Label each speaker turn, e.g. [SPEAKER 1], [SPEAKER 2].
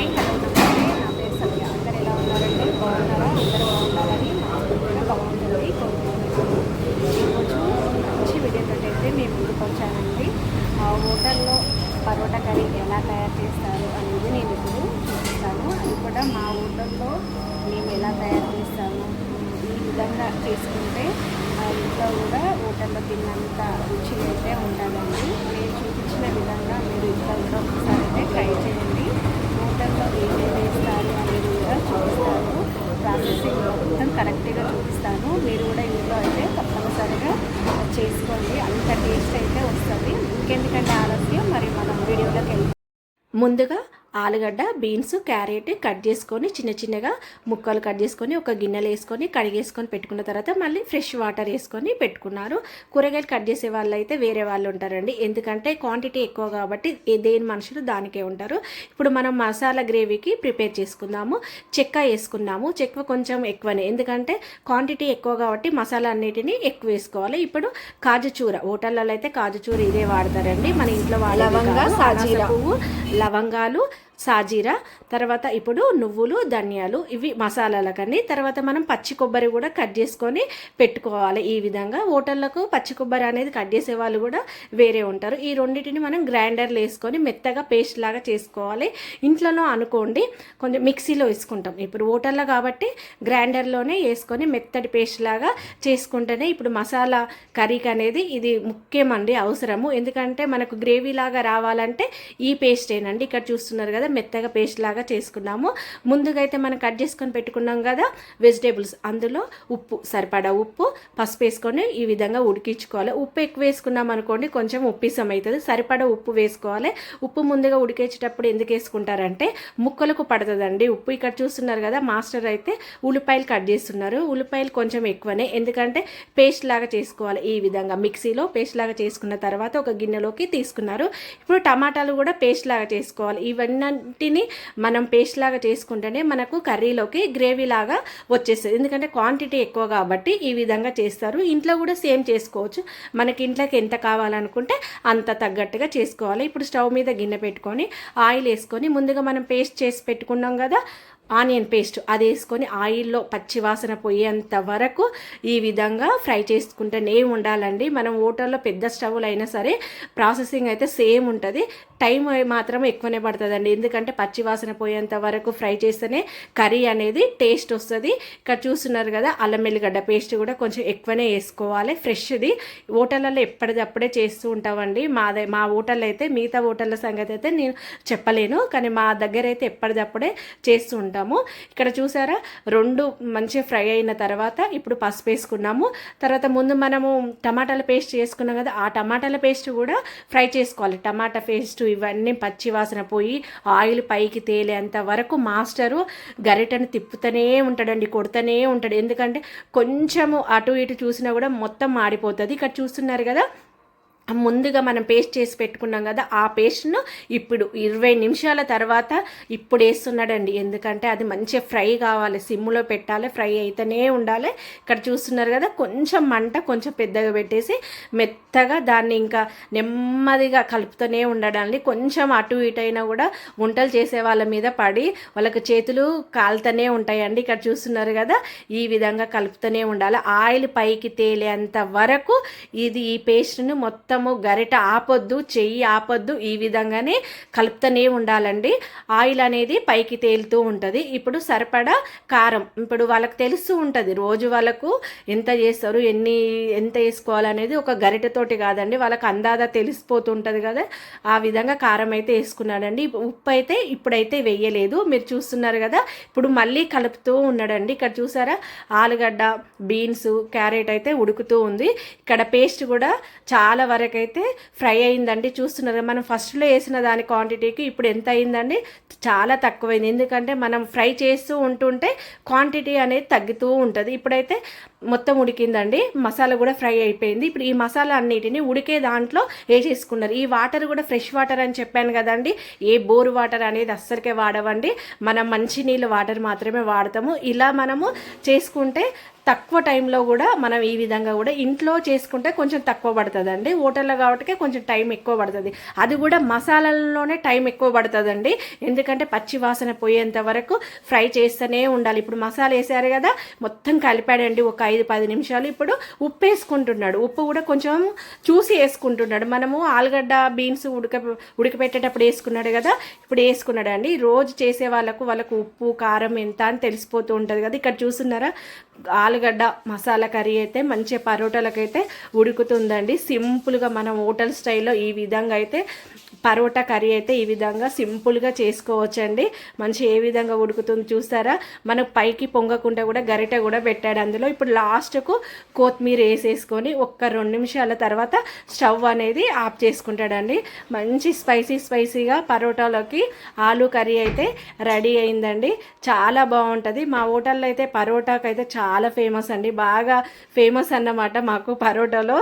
[SPEAKER 1] Hi hello నమస్తే. నా పేరు సత్య. అందరు ఎలా ఉన్నారండి? బాగున్నారా? అందరూ బాగుండాలని మాకు కూడా బాగుంటుంది. కోరుకుంటున్నాను ఈరోజు మంచి వీడియోతో అయితే మేము ముందుకు వచ్చానండి. ఆ హోటల్లో పరోటా కర్రీ ఎలా తయారు చేస్తారు అనేది నేను ఇప్పుడు చూపిస్తాను. అది కూడా మా హోటల్లో మేము ఎలా తయారు చేస్తాము ఈ విధంగా చేసుకుంటే ఇంట్లో కూడా హోటల్లో తిన్నంత రుచి అయితే ఉండాలండి నేను చూపించిన విధంగా మీరు ఇంట్లో కూడా ఒకసారి అయితే ట్రై చేయండి. హోటల్లో ఏమేమి వేస్తారు అనేది కూడా చూపిస్తాను. ప్రాసెసింగ్ మొత్తం కరెక్ట్గా చూపిస్తాను. మీరు కూడా ఇంట్లో అయితే తప్పనిసరిగా చేసుకోండి. అంత టేస్ట్ అయితే వస్తుంది. ఇంకెందుకంటే ఆలస్యం మరి మనం వీడియోలోకి వెళ్ళి ముందుగా ఆలుగడ్డ బీన్స్ క్యారెట్ కట్ చేసుకొని చిన్న చిన్నగా ముక్కలు కట్ చేసుకొని ఒక గిన్నెలో వేసుకొని కడిగేసుకొని పెట్టుకున్న తర్వాత మళ్ళీ ఫ్రెష్ వాటర్ వేసుకొని పెట్టుకున్నారు. కూరగాయలు కట్ చేసే వాళ్ళు అయితే వేరే వాళ్ళు ఉంటారండి. ఎందుకంటే క్వాంటిటీ ఎక్కువ కాబట్టి దేని మనుషులు దానికే ఉంటారు. ఇప్పుడు మనం మసాలా గ్రేవీకి ప్రిపేర్ చేసుకుందాము. చెక్క వేసుకున్నాము. చెక్క కొంచెం ఎక్కువనే. ఎందుకంటే క్వాంటిటీ ఎక్కువ కాబట్టి మసాలా అన్నిటిని ఎక్కువ వేసుకోవాలి. ఇప్పుడు కాజుచూర హోటళ్ళలో అయితే కాజుచూర ఇదే వాడతారండి. మన ఇంట్లో వాళ్ళ
[SPEAKER 2] లవంగా, సాజీరా.
[SPEAKER 1] పువ్వు లవంగాలు సాజీరా తర్వాత ఇప్పుడు నువ్వులు ధనియాలు ఇవి మసాలాలకని తర్వాత మనం పచ్చి కొబ్బరి కూడా కట్ చేసుకొని పెట్టుకోవాలి. ఈ విధంగా హోటళ్ళకు పచ్చి కొబ్బరి అనేది కట్ చేసే వాళ్ళు కూడా వేరే ఉంటారు. ఈ రెండింటిని మనం గ్రైండర్లో వేసుకొని మెత్తగా పేస్ట్ లాగా చేసుకోవాలి. ఇంట్లోనో అనుకోండి కొంచెం మిక్సీలో వేసుకుంటాం. ఇప్పుడు హోటల్లో కాబట్టి గ్రైండర్లోనే వేసుకొని మెత్తటి పేస్ట్ లాగా చేసుకుంటేనే ఇప్పుడు మసాలా కర్రీకి అనేది ఇది ముఖ్యమండి అవసరము. ఎందుకంటే మనకు గ్రేవీ లాగా రావాలంటే ఈ పేస్ట్ ఏనండి ఇక్కడ చూస్తున్నారు కదా మెత్తగా పేస్ట్ లాగా చేసుకున్నాము. ముందుగా అయితే మనం కట్ చేసుకొని పెట్టుకున్నాం కదా వెజిటేబుల్స్ అందులో ఉప్పు సరిపడా ఉప్పు పసుపు వేసుకొని ఈ విధంగా ఉడికించుకోవాలి. ఉప్పు ఎక్కువ వేసుకున్నాం అనుకోండి కొంచెం ఉప్పిసం అవుతుంది. సరిపడా ఉప్పు వేసుకోవాలి. ఉప్పు ముందుగా ఉడికేసేటప్పుడు ఎందుకు వేసుకుంటారంటే ముక్కలకు పడుతుందండి ఉప్పు. ఇక్కడ చూస్తున్నారు కదా మాస్టర్ అయితే ఉల్లిపాయలు కట్ చేస్తున్నారు. ఉల్లిపాయలు కొంచెం ఎక్కువనే ఎందుకంటే పేస్ట్ లాగా చేసుకోవాలి. ఈ విధంగా మిక్సీలో పేస్ట్ లాగా చేసుకున్న తర్వాత ఒక గిన్నెలోకి తీసుకున్నారు. ఇప్పుడు టమాటాలు కూడా పేస్ట్ లాగా చేసుకోవాలి. ఇవన్నీ ఇవన్నింటిని మనం పేస్ట్ లాగా చేసుకుంటేనే మనకు కర్రీలోకి గ్రేవీ లాగా వచ్చేస్తుంది. ఎందుకంటే క్వాంటిటీ ఎక్కువ కాబట్టి ఈ విధంగా చేస్తారు. ఇంట్లో కూడా సేమ్ చేసుకోవచ్చు. మనకి ఇంట్లోకి ఎంత కావాలనుకుంటే అంత తగ్గట్టుగా చేసుకోవాలి. ఇప్పుడు స్టవ్ మీద గిన్నె పెట్టుకొని ఆయిల్ వేసుకొని ముందుగా మనం పేస్ట్ చేసి పెట్టుకున్నాం కదా ఆనియన్ పేస్ట్ అది వేసుకొని ఆయిల్లో పచ్చివాసన పోయేంత వరకు ఈ విధంగా ఫ్రై చేసుకుంటూనే ఉండాలండి. మనం హోటల్లో పెద్ద స్టవ్లు అయినా సరే ప్రాసెసింగ్ అయితే సేమ్ ఉంటుంది. టైం మాత్రం ఎక్కువనే పడుతుందండి. ఎందుకంటే పచ్చివాసన పోయేంత వరకు ఫ్రై చేస్తేనే కర్రీ అనేది టేస్ట్ వస్తుంది. ఇక్కడ చూస్తున్నారు కదా అల్లం వెల్లిగడ్డ పేస్ట్ కూడా కొంచెం ఎక్కువనే వేసుకోవాలి. ఫ్రెష్ది. హోటళ్ళల్లో ఎప్పటిదప్పుడే చేస్తూ ఉంటామండి. మాదే మా హోటల్ అయితే మిగతా హోటళ్ళ సంగతి అయితే నేను చెప్పలేను. కానీ మా దగ్గర అయితే ఎప్పటిదప్పుడే చేస్తూ ఉంటాము ఇక్కడ చూసారా? రెండు మంచిగా ఫ్రై అయిన తర్వాత ఇప్పుడు పసుపు వేసుకున్నాము. తర్వాత ముందు మనము టమాటాల పేస్ట్ చేసుకున్నాం కదా ఆ టమాటాల పేస్ట్ కూడా ఫ్రై చేసుకోవాలి. టమాటా పేస్ట్ ఇవన్నీ పచ్చి వాసన పోయి ఆయిల్ పైకి తేలేంత వరకు మాస్టరు గరిటను తిప్పుతూనే ఉంటాడండి కొడుతూనే ఉంటాడు. ఎందుకంటే కొంచెము అటు ఇటు చూసినా కూడా మొత్తం మాడిపోతుంది. ఇక్కడ చూస్తున్నారు కదా ముందుగా మనం పేస్ట్ చేసి పెట్టుకున్నాం కదా ఆ పేస్ట్ను ఇప్పుడు ఇరవై నిమిషాల తర్వాత ఇప్పుడు వేస్తున్నాడండి. ఎందుకంటే అది మంచిగా ఫ్రై కావాలి సిమ్లో పెట్టాలి ఫ్రై అయితేనే ఉండాలి. ఇక్కడ చూస్తున్నారు కదా కొంచెం మంట కొంచెం పెద్దగా పెట్టేసి మెత్తగా దాన్ని ఇంకా నెమ్మదిగా కలుపుతూనే ఉండడానికి కొంచెం అటు ఇటు అయినా కూడా వంటలు చేసే వాళ్ళ మీద పడి వాళ్ళకి చేతులు కాలుతూనే ఉంటాయండి. ఇక్కడ చూస్తున్నారు కదా ఈ విధంగా కలుపుతూనే ఉండాలి. ఆయిల్ పైకి తేలేంత వరకు ఇది ఈ పేస్ట్ను మొత్తం కొంచెము గరిట ఆపొద్దు చెయ్యి ఆపొద్దు ఈ విధంగానే కలుపుతూనే ఉండాలండి. ఆయిల్ అనేది పైకి తేలుతూ ఉంటుంది. ఇప్పుడు సరిపడా కారం. ఇప్పుడు వాళ్ళకి తెలుస్తూ ఉంటుంది రోజు వాళ్ళకు ఎంత చేస్తారు ఎన్ని ఎంత వేసుకోవాలనేది ఒక గరిటతోటి కాదండి. వాళ్ళకి అందాదా తెలిసిపోతుంటుంది కదా. ఆ విధంగా కారం అయితే వేసుకున్నాడండి. ఉప్పు అయితే ఇప్పుడైతే వేయలేదు. మీరు చూస్తున్నారు కదా ఇప్పుడు మళ్ళీ కలుపుతూ ఉన్నాడండి. ఇక్కడ చూసారా ఆలుగడ్డ బీన్స్ క్యారెట్ అయితే ఉడుకుతూ ఉంది. ఇక్కడ పేస్ట్ కూడా చాలా వరకు అయితే ఫ్రై అయిందండి. చూస్తున్నారు మనం ఫస్ట్లో వేసిన దాని క్వాంటిటీకి ఇప్పుడు ఎంత అయిందండి? చాలా తక్కువైంది. ఎందుకంటే మనం ఫ్రై చేస్తూ ఉంటుంటే క్వాంటిటీ అనేది తగ్గుతూ ఉంటుంది. ఇప్పుడైతే మొత్తం ఉడికిందండి. మసాలా కూడా ఫ్రై అయిపోయింది. ఇప్పుడు ఈ మసాలా అన్నిటిని ఉడికే దాంట్లో వేసేసుకున్నారు ఈ వాటర్ కూడా ఫ్రెష్ వాటర్ అని చెప్పాను కదండి. ఏ బోరు వాటర్ అనేది అస్సలకే వాడవండి. మనం మంచినీళ్ళు వాటర్ మాత్రమే వాడతాము. ఇలా మనము చేసుకుంటే తక్కువ టైంలో కూడా మనం ఈ విధంగా కూడా ఇంట్లో చేసుకుంటే కొంచెం తక్కువ పడుతుందండి. హోటల్లో కాబట్టి కొంచెం టైం ఎక్కువ పడుతుంది. అది కూడా మసాలాల్లోనే టైం ఎక్కువ పడుతుందండి. ఎందుకంటే పచ్చి వాసన పోయేంత వరకు ఫ్రై చేస్తూనే ఉండాలి. ఇప్పుడు మసాలా వేసారు కదా మొత్తం కలిపాడండి. ఒక ఐదు పది నిమిషాలు ఇప్పుడు ఉప్పు వేసుకుంటున్నాడు ఉప్పు కూడా కొంచెం చూసి వేసుకుంటున్నాడు. మనము ఆలుగడ్డ బీన్స్ ఉడక ఉడకపెట్టేటప్పుడు వేసుకున్నాడు కదా? ఇప్పుడు వేసుకున్నాడు అండి రోజు చేసే వాళ్ళకు వాళ్ళకు ఉప్పు కారం ఎంత అని తెలిసిపోతూ ఉంటుంది కదా? ఇక్కడ చూస్తున్నారా? ఆలుగడ్డ మసాలా కర్రీ అయితే మంచిగా పరోటాలకైతే ఉడుకుతుందండి. సింపుల్గా మనం హోటల్ స్టైల్లో ఈ విధంగా అయితే పరోటా కర్రీ అయితే ఈ విధంగా సింపుల్గా చేసుకోవచ్చండి. మంచి ఏ విధంగా ఉడుకుతుంది చూస్తారా? మనకు పైకి పొంగకుండా కూడా గరిటె కూడా పెట్టాడు అందులో. ఇప్పుడు లాస్ట్కు కొత్తిమీర వేసేసుకొని ఒక్క రెండు నిమిషాల తర్వాత స్టవ్ అనేది ఆఫ్ చేసుకుంటాడండి. మంచి స్పైసీ స్పైసీగా పరోటాలోకి ఆలు కర్రీ అయితే రెడీ అయిందండి. చాలా బాగుంటుంది. మా హోటల్లో అయితే పరోటాకు అయితే చాలా ఫేమస్ అండి. బాగా ఫేమస్ అన్నమాట మాకు పరోటాలో.